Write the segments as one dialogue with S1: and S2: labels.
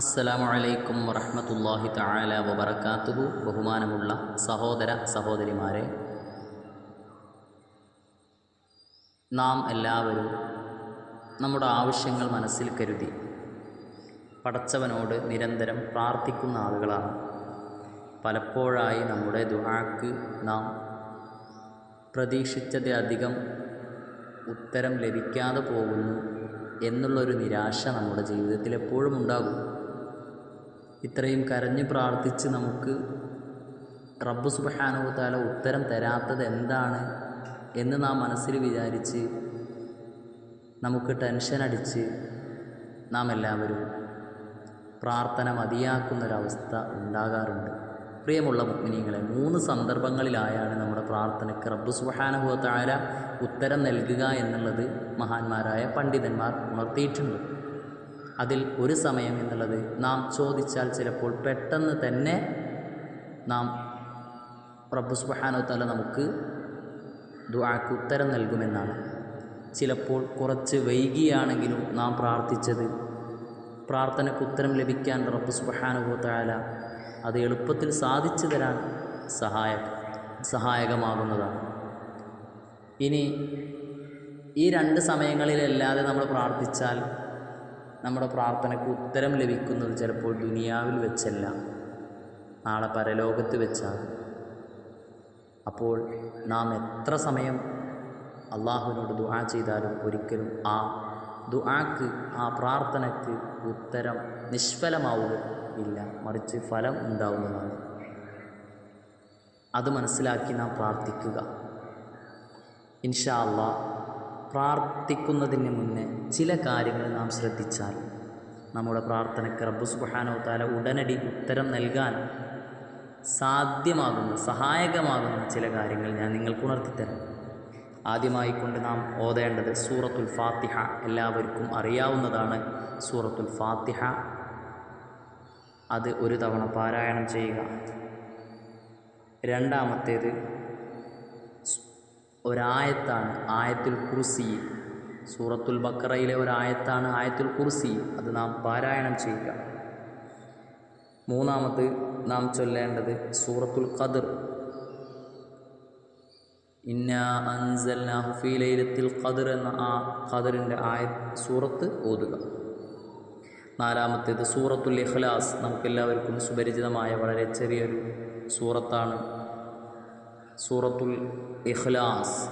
S1: അസ്സലാമു അലൈക്കും വറഹ്മത്തുള്ളാഹി തആല വബറകാതുഹു ബഹുമാനമുള്ള സഹോദര സഹോദരിമാരെ നാം എല്ലാവരും നമ്മുടെ ആവശ്യങ്ങൾ മനസ്സിൽ കരുതി പടച്ചവനോട് നിരന്തരം പ്രാർത്ഥിക്കുന്ന ആളുകളാണ്. പലപ്പോഴായി നമ്മുടെ ദുഹാക്ക് നാം പ്രതീക്ഷിച്ചതിലധികം ഉത്തരം ലഭിക്കാതെ പോകുന്നു എന്നുള്ളൊരു നിരാശ നമ്മുടെ ജീവിതത്തിൽ എപ്പോഴും ഉണ്ടാകും. ഇത്രയും കരഞ്ഞ് പ്രാർത്ഥിച്ച് നമുക്ക് റബ്ബ് സുബഹാനുവത്താല ഉത്തരം തരാത്തത് എന്താണ് എന്ന് നാം മനസ്സിൽ വിചാരിച്ച് നമുക്ക് ടെൻഷൻ അടിച്ച് നാം എല്ലാവരും പ്രാർത്ഥന മതിയാക്കുന്നൊരവസ്ഥ ഉണ്ടാകാറുണ്ട്. പ്രിയമുള്ള മുഗ്മിനികളെ മൂന്ന് സന്ദർഭങ്ങളിലായാണ് നമ്മുടെ പ്രാർത്ഥനയ്ക്ക് റബ്ബ് സുബഹാനുഭവത്താര ഉത്തരം നൽകുക എന്നുള്ളത് മഹാന്മാരായ പണ്ഡിതന്മാർ ഉണർത്തിയിട്ടുണ്ട്. അതിൽ ഒരു സമയം എന്നുള്ളത് നാം ചോദിച്ചാൽ ചിലപ്പോൾ പെട്ടെന്ന് തന്നെ നാം പ്രഭു റബ്ബ് തല നമുക്ക് ദുആക്ക് ഉത്തരം നൽകുമെന്നാണ്. ചിലപ്പോൾ കുറച്ച് വൈകിയാണെങ്കിലും നാം പ്രാർത്ഥിച്ചത് പ്രാർത്ഥനയ്ക്ക് ഉത്തരം ലഭിക്കാൻ റബ്ബ് സുബഹാനുഭവത്തായ അത് എളുപ്പത്തിൽ സാധിച്ചു തരാൻ സഹായ സഹായകമാകുന്നതാണ്. ഇനി ഈ രണ്ട് സമയങ്ങളിലല്ലാതെ നമ്മൾ പ്രാർത്ഥിച്ചാൽ നമ്മുടെ പ്രാർത്ഥനയ്ക്ക് ഉത്തരം ലഭിക്കുന്നത് ചിലപ്പോൾ ദുനിയാവിൽ വെച്ചല്ല നാളെ പരലോകത്ത് വെച്ചാണ് അപ്പോൾ നാം എത്ര സമയം അള്ളാഹുവിനോട് ദുആ ചെയ്താലും ഒരിക്കലും ആ ദുആക്ക് ആ പ്രാർത്ഥനയ്ക്ക് ഉത്തരം നിഷ്ഫലമാവുക ഇല്ല. മറിച്ച് ഫലം ഉണ്ടാവുന്നതാണ്. അത് മനസ്സിലാക്കി നാം പ്രാർത്ഥിക്കുക. ഇൻഷാ അള്ളാ പ്രാർത്ഥിക്കുന്നതിന് മുന്നേ ചില കാര്യങ്ങൾ നാം ശ്രദ്ധിച്ചാൽ നമ്മുടെ പ്രാർത്ഥനയ്ക്ക് റബ്ബു സുബാനോ താല ഉടനടി ഉത്തരം നൽകാൻ സാധ്യമാകുന്ന സഹായകമാകുന്ന ചില കാര്യങ്ങൾ ഞാൻ നിങ്ങൾക്ക് ഉണർത്തിത്തരാം. ആദ്യമായി കൊണ്ട് നാം ഓതേണ്ടത് സൂറത്തുൽ ഫാത്തിഹ എല്ലാവർക്കും അറിയാവുന്നതാണ്. സൂറത്തുൽ ഫാത്തിഹ അത് ഒരു തവണ പാരായണം ചെയ്യുക. രണ്ടാമത്തേത് ഒരായത്താണ് ആയത്തുൽ കുർസി. സൂറത്തുൽ ബക്കറയിലെ ഒരായത്താണ് ആയത്തുൽ കുർസി. അത് നാം പാരായണം ചെയ്യുക. മൂന്നാമത് നാം ചൊല്ലേണ്ടത് സൂറത്തുൽ ഖദർ. ഇന്ന അൻസൽ ലൈലത്തിൽ ഖദർ എന്ന ആ ഖദറിന്റെ ആയ സൂറത്ത് ഓതുക. നാലാമത്തേത് സൂറത്തുൽ ഇഖ്ലാസ്. നമുക്കെല്ലാവർക്കും സുപരിചിതമായ വളരെ ചെറിയൊരു സൂറത്താണ് സൂറത്തുൽ ഇഖ്ലാസ്.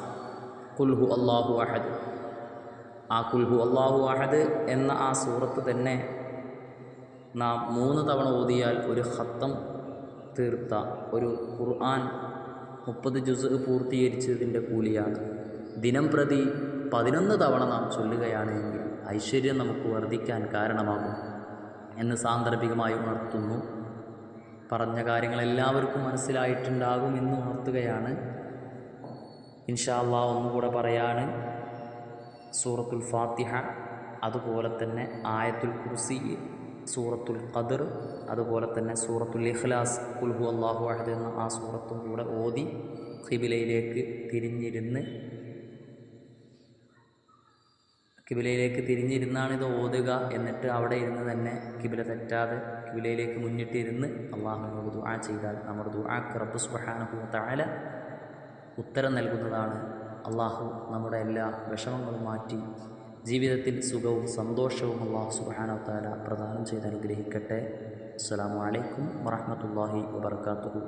S1: കുൽഹു അള്ളാഹു അഹദ്. ആ കുൽഹു അള്ളാഹു അഹദ് എന്ന ആ സൂറത്ത് തന്നെ നാം മൂന്ന് തവണ ഓതിയാൽ ഒരു ഹത്തം തീർത്ത ഒരു ഖുർആൻ മുപ്പത് ജുസ് പൂർത്തീകരിച്ചതിന്റെ കൂലിയാണ് ദിനം പ്രതി പതിനൊന്ന് തവണ നാം ചൊല്ലുകയാണെങ്കിൽ ഐശ്വര്യം നമുക്ക് വർദ്ധിക്കാൻ കാരണമാകും എന്ന് സാന്ദർഭികമായി ഉണർത്തുന്നു. പറഞ്ഞ കാര്യങ്ങൾ എല്ലാവർക്കും മനസ്സിലായിട്ടുണ്ടാകും എന്ന് ഉണർത്തുകയാണ്. ഇൻഷാല്ലാ ഒന്നുകൂടെ പറയാണ് സൂറത്തുൽ ഫാത്തിഹ അതുപോലെ തന്നെ ആയത്തുൽ കുർസി സൂറത്തുൽ ഖദർ അതുപോലെ തന്നെ സൂറത്തുൽ ഇഖ്ലാസ് കുൽഹു അള്ളാഹു അഹദ് എന്ന ആ സൂറത്തും കൂടെ ഓതി ഖിബിലയിലേക്ക് തിരിഞ്ഞിരുന്ന് കിബിലയിലേക്ക് തിരിഞ്ഞിരുന്നാണ് ഇത് ഓതുക എന്നിട്ട് അവിടെ ഇരുന്ന് തന്നെ കിബില തെറ്റാതെ കിബിലയിലേക്ക് മുന്നിട്ടിരുന്ന് അള്ളാഹുവിനോട് ദുആ ചെയ്താൽ നമ്മുടെ ദുആക്ക് റബ്ബ് സുബ്ഹാനഹു തആല ഉത്തരം നൽകുന്നതാണ്. അള്ളാഹു നമ്മുടെ എല്ലാ വിഷമങ്ങളും മാറ്റി ജീവിതത്തിൽ സുഖവും സന്തോഷവും അള്ളാഹു സുബ്ഹാനഹു തആല പ്രദാനം ചെയ്ത് അനുഗ്രഹിക്കട്ടെ. അസ്സലാമു അലൈക്കും വറഹ്മത്തുള്ളാഹി വബർക്കാത്തുഹു